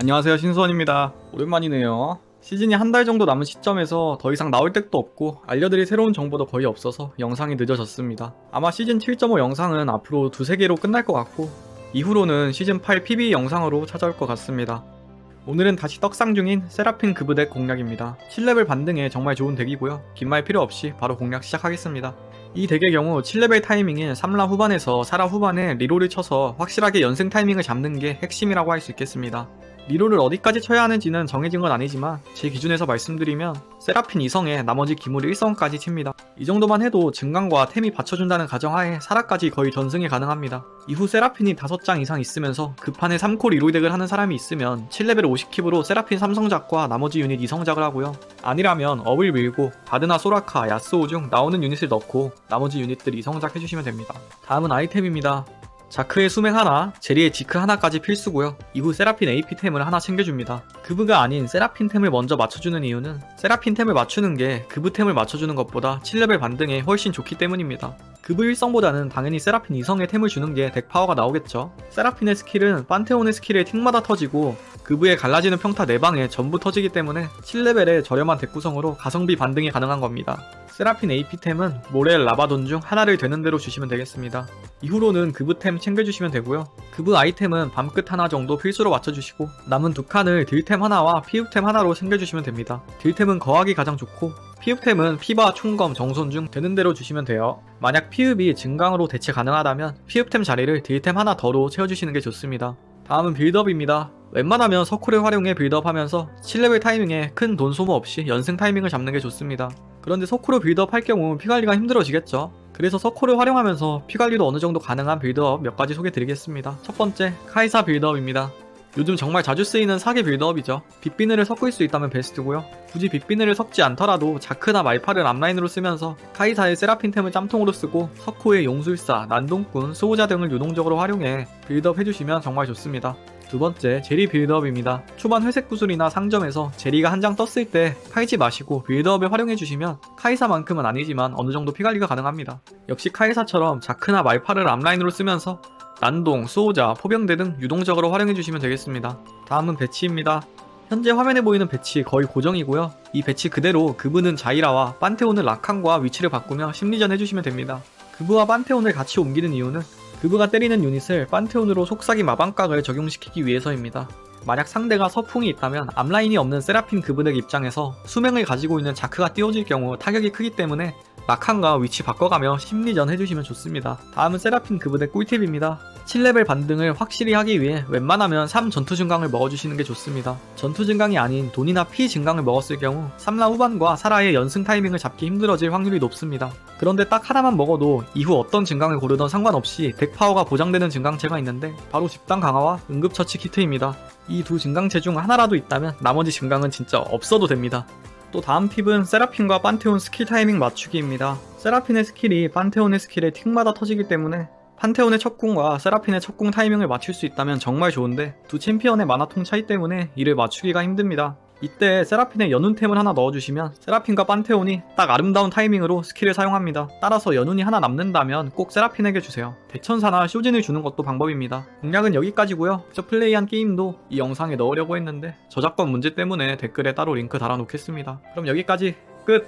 안녕하세요 신수원입니다. 오랜만이네요. 시즌이 한 달 정도 남은 시점에서 더 이상 나올 덱도 없고 알려드릴 새로운 정보도 거의 없어서 영상이 늦어졌습니다. 아마 시즌 7.5 영상은 앞으로 두세 개로 끝날 것 같고 이후로는 시즌 8 PB 영상으로 찾아올 것 같습니다. 오늘은 다시 떡상 중인 세라핀 그브 덱 공략입니다. 7레벨 반등에 정말 좋은 덱이고요. 긴 말 필요 없이 바로 공략 시작하겠습니다. 이 덱의 경우 7레벨 타이밍에 3라 후반에서 4라 후반에 리롤을 쳐서 확실하게 연승 타이밍을 잡는 게 핵심이라고 할 수 있겠습니다. 리롤을 어디까지 쳐야 하는지는 정해진 건 아니지만 제 기준에서 말씀드리면 세라핀 2성에 나머지 기물 1성까지 칩니다. 이 정도만 해도 증강과 템이 받쳐준다는 가정하에 사라까지 거의 전승이 가능합니다. 이후 세라핀이 5장 이상 있으면서 급판에 3코 리롤 덱을 하는 사람이 있으면 7레벨 50킵으로 세라핀 3성작과 나머지 유닛 2성작을 하고요. 아니라면 업을 밀고 바드나 소라카, 야스오 중 나오는 유닛을 넣고 나머지 유닛들 2성작 해주시면 됩니다. 다음은 아이템입니다. 자크의 수맹 하나, 제리의 지크 하나까지 필수고요. 이후 세라핀 AP템을 하나 챙겨줍니다. 그브가 아닌 세라핀템을 먼저 맞춰주는 이유는 세라핀템을 맞추는 게 그브템을 맞춰주는 것보다 7레벨 반등에 훨씬 좋기 때문입니다. 그브 1성보다는 당연히 세라핀 2성의 템을 주는 게 덱 파워가 나오겠죠. 세라핀의 스킬은 판테온의 스킬에 틱마다 터지고 그브에 갈라지는 평타 4방에 전부 터지기 때문에 7레벨의 저렴한 덱 구성으로 가성비 반등이 가능한 겁니다. 세라핀 AP템은 모렐, 라바돈 중 하나를 되는 대로 주시면 되겠습니다. 이후로는 그브템 챙겨주시면 되고요. 그브 아이템은 밤끝 하나 정도 필수로 맞춰주시고 남은 두 칸을 딜템 하나와 피읍템 하나로 챙겨주시면 됩니다. 딜템은 거하기 가장 좋고 피읍템은 피바, 총검, 정손 중 되는 대로 주시면 돼요. 만약 피읍이 증강으로 대체 가능하다면 피읍템 자리를 딜템 하나 더로 채워주시는 게 좋습니다. 다음은 빌드업입니다. 웬만하면 서쿨을 활용해 빌드업하면서 7레벨 타이밍에 큰 돈 소모 없이 연승 타이밍을 잡는 게 좋습니다. 그런데 서쿨을 빌드업 할 경우 피관리가 힘들어지겠죠. 그래서 서쿨을 활용하면서 피관리도 어느 정도 가능한 빌드업 몇 가지 소개 드리겠습니다. 첫 번째, 카이사 빌드업입니다. 요즘 정말 자주 쓰이는 사기 빌드업이죠. 빗비늘을 섞을 수 있다면 베스트고요. 굳이 빗비늘을 섞지 않더라도 자크나 말파를 앞라인으로 쓰면서 카이사의 세라핀템을 짬통으로 쓰고 석호의 용술사, 난동꾼, 수호자 등을 유동적으로 활용해 빌드업 해주시면 정말 좋습니다. 두 번째, 제리 빌드업입니다. 초반 회색 구슬이나 상점에서 제리가 한 장 떴을 때 팔지 마시고 빌드업에 활용해 주시면 카이사만큼은 아니지만 어느 정도 피관리가 가능합니다. 역시 카이사처럼 자크나 말파를 앞라인으로 쓰면서 난동, 수호자, 포병대 등 유동적으로 활용해 주시면 되겠습니다. 다음은 배치입니다. 현재 화면에 보이는 배치 거의 고정이고요. 이 배치 그대로 그브는 자이라와 판테온을 라칸과 위치를 바꾸며 심리전 해주시면 됩니다. 그브와 판테온을 같이 옮기는 이유는 그브가 때리는 유닛을 판테온으로 속삭이 마방각을 적용시키기 위해서입니다. 만약 상대가 서풍이 있다면 앞라인이 없는 세라핀 그브덱 입장에서 수명을 가지고 있는 자크가 띄워질 경우 타격이 크기 때문에 라칸과 위치 바꿔가며 심리전 해주시면 좋습니다. 다음은 세라핀 그브덱 꿀팁입니다. 7레벨 반등을 확실히 하기 위해 웬만하면 3 전투 증강을 먹어주시는 게 좋습니다. 전투 증강이 아닌 돈이나 피 증강을 먹었을 경우 3라 후반과 사라의 연승 타이밍을 잡기 힘들어질 확률이 높습니다. 그런데 딱 하나만 먹어도 이후 어떤 증강을 고르던 상관없이 덱 파워가 보장되는 증강체가 있는데 바로 집단 강화와 응급처치 키트입니다. 이 두 증강체 중 하나라도 있다면 나머지 증강은 진짜 없어도 됩니다. 또 다음 팁은 세라핀과 판테온 스킬 타이밍 맞추기입니다. 세라핀의 스킬이 판테온의 스킬에 틱마다 터지기 때문에 판테온의 첫궁과 세라핀의 첫궁 타이밍을 맞출 수 있다면 정말 좋은데 두 챔피언의 만화통 차이 때문에 이를 맞추기가 힘듭니다. 이때 세라핀의 연운템을 하나 넣어주시면 세라핀과 판테온이 딱 아름다운 타이밍으로 스킬을 사용합니다. 따라서 연운이 하나 남는다면 꼭 세라핀에게 주세요. 대천사나 쇼진을 주는 것도 방법입니다. 공략은 여기까지고요. 저 플레이한 게임도 이 영상에 넣으려고 했는데 저작권 문제 때문에 댓글에 따로 링크 달아놓겠습니다. 그럼 여기까지 끝!